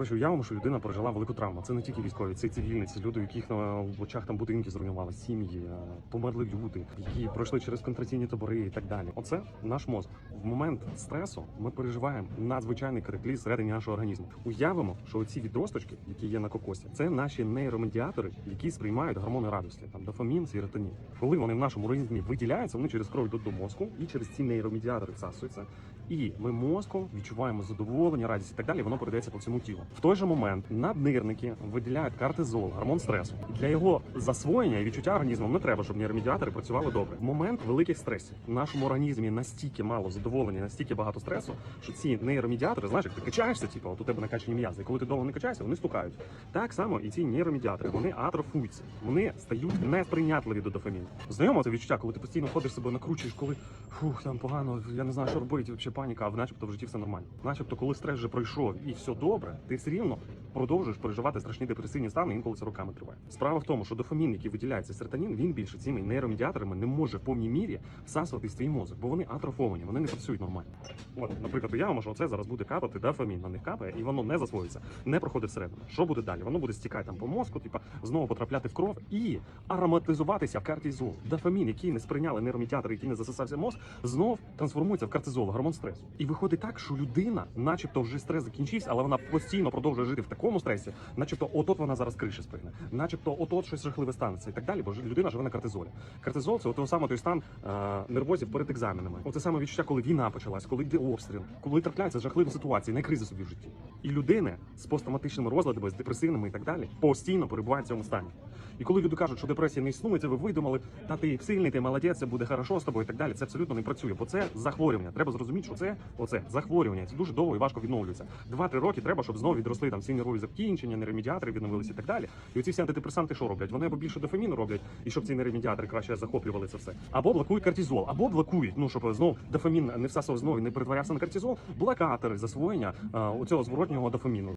Коротше, уявимо, що людина пережила велику травму. Це не тільки військові, це цивільні, це люди, у яких на очах там будинки зруйнували, сім'ї, е, померли люди, які пройшли через контраційні табори і так далі. Оце наш мозок. В момент стресу ми переживаємо надзвичайний криклі всередині нашого організму. Уявимо, що оці відросточки, які є на кокосі, це наші нейромедіатори, які сприймають гормони радості, там дофамін, серотонін. Коли вони в нашому організмі виділяються, вони через кров до мозку і через ці нейромедіатори всасуються. І ми мозком відчуваємо задоволення, радість і так далі. Воно передається по всьому тілу. В той же момент наднирники виділяють кортизол, гормон стресу. Для його засвоєння і відчуття організму не треба, щоб нейромедіатори працювали добре. В момент великих стресів в нашому організмі настільки мало задоволення, настільки багато стресу, що ці нейромедіатори, знаєш, як ти качаєшся, типу, от у тебе накачані м'язи. Коли ти довго не качаєшся, вони стукають. Так само і ці нейромедіатори, вони атрофуються, вони стають несприйнятливі до дофаміну. Знайомо це відчуття, коли ти постійно ходиш себе накручуєш, коли фух, там погано, я не знаю, що робити, паніка, а начебто в житті все нормально. Начебто, коли стрес вже пройшов і все добре, ти все рівно продовжуєш переживати страшні депресивні стани, інколи це роками триває. Справа в тому, що дофамін, який виділяється серотонін, він більше цими нейромедіаторами не може в повній мірі всасувати в твій мозок, бо вони атрофовані, вони не працюють нормально. От, наприклад, уявимо, що це зараз буде капати дофамін, на них капає, і воно не засвоюється, не проходить всередину. Що буде далі? Воно буде стікати там по мозку, типа знову потрапляти в кров і ароматизуватися в кортизол. Дофамін, який не сприйняли нейромедіатори, який не засосався мозк, знов трансформується в кортизол, гормон стресу. І виходить так, що людина, начебто, вже стрес закінчився, але вона постійно продовжує жити в такому стресі, начебто, отот вона зараз криша спригне, начебто, отот щось жахливе станеться і так далі, бо людина живе на кортизолі. Кортизол це того саме той стан е, нервозів перед екзаменами. Оце саме відчуття, коли війна почалась, коли йде обстріл, коли трапляються жахливі ситуації, не кризи собі в житті. І людини з посттравматичними розладами, з депресивними і так далі, постійно перебувають в цьому стані. І коли люди кажуть, що депресія не існує, це ви видумали, та ти сильний, ти молодець, це буде хорошо з тобою і так далі. Це абсолютно не працює, бо це захворювання. Треба зрозуміти, що це оце захворювання. Це дуже довго і важко відновлюється. Два-три роки треба, щоб знову відросли там всі нервові закінчення, нейромедіатори відновилися і так далі. І оці всі антидепресанти що роблять? Вони або більше дофаміну роблять, і щоб ці нейромедіатори краще захоплювали це все, або блокують кортизол, або блокують, ну щоб знову дофамін не всасував знову, не перетворявся на кортизол, блокатори засвоєння а, оцього зворотнього дофаміну.